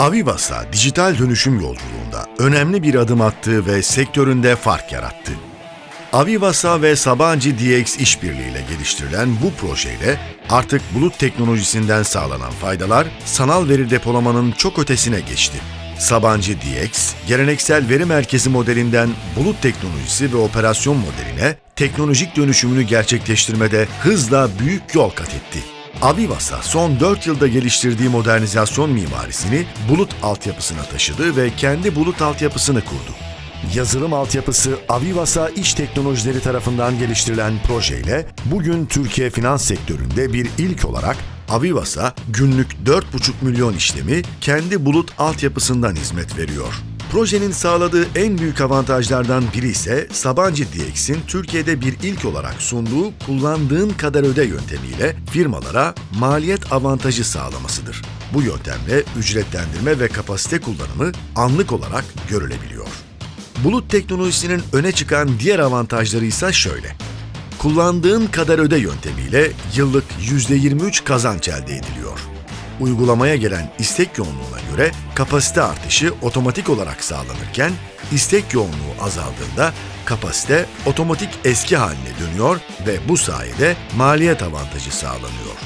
Avivas'a dijital dönüşüm yolculuğunda önemli bir adım attı ve sektöründe fark yarattı. Avivasa ve Sabancı DX işbirliğiyle geliştirilen bu projeyle artık bulut teknolojisinden sağlanan faydalar sanal veri depolamanın çok ötesine geçti. Sabancı DX, geleneksel veri merkezi modelinden bulut teknolojisi ve operasyon modeline teknolojik dönüşümünü gerçekleştirmede hızla büyük yol kat etti. Avivasa son 4 yılda geliştirdiği modernizasyon mimarisini bulut altyapısına taşıdı ve kendi bulut altyapısını kurdu. Yazılım altyapısı Avivasa İş Teknolojileri tarafından geliştirilen projeyle bugün Türkiye finans sektöründe bir ilk olarak Avivasa günlük 4,5 milyon işlemi kendi bulut altyapısından hizmet veriyor. Projenin sağladığı en büyük avantajlardan biri ise Sabancı DX'in Türkiye'de bir ilk olarak sunduğu kullandığın kadar öde yöntemiyle firmalara maliyet avantajı sağlamasıdır. Bu yöntemle ücretlendirme ve kapasite kullanımı anlık olarak görülebiliyor. Bulut teknolojisinin öne çıkan diğer avantajları ise şöyle. Kullandığın kadar öde yöntemiyle yıllık %23 kazanç elde ediliyor. Uygulamaya gelen istek yoğunluğuna göre kapasite artışı otomatik olarak sağlanırken istek yoğunluğu azaldığında kapasite otomatik eski haline dönüyor ve bu sayede maliyet avantajı sağlanıyor.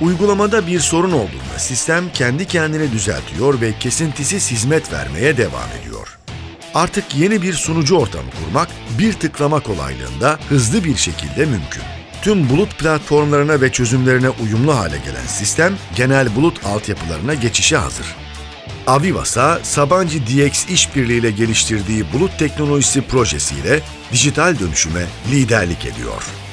Uygulamada bir sorun olduğunda sistem kendi kendine düzeltiyor ve kesintisiz hizmet vermeye devam ediyor. Artık yeni bir sunucu ortamı kurmak bir tıklama kolaylığında hızlı bir şekilde mümkün. Tüm bulut platformlarına ve çözümlerine uyumlu hale gelen sistem genel bulut altyapılarına geçişe hazır. Avivasa, Sabancı DX işbirliğiyle geliştirdiği bulut teknolojisi projesiyle dijital dönüşüme liderlik ediyor.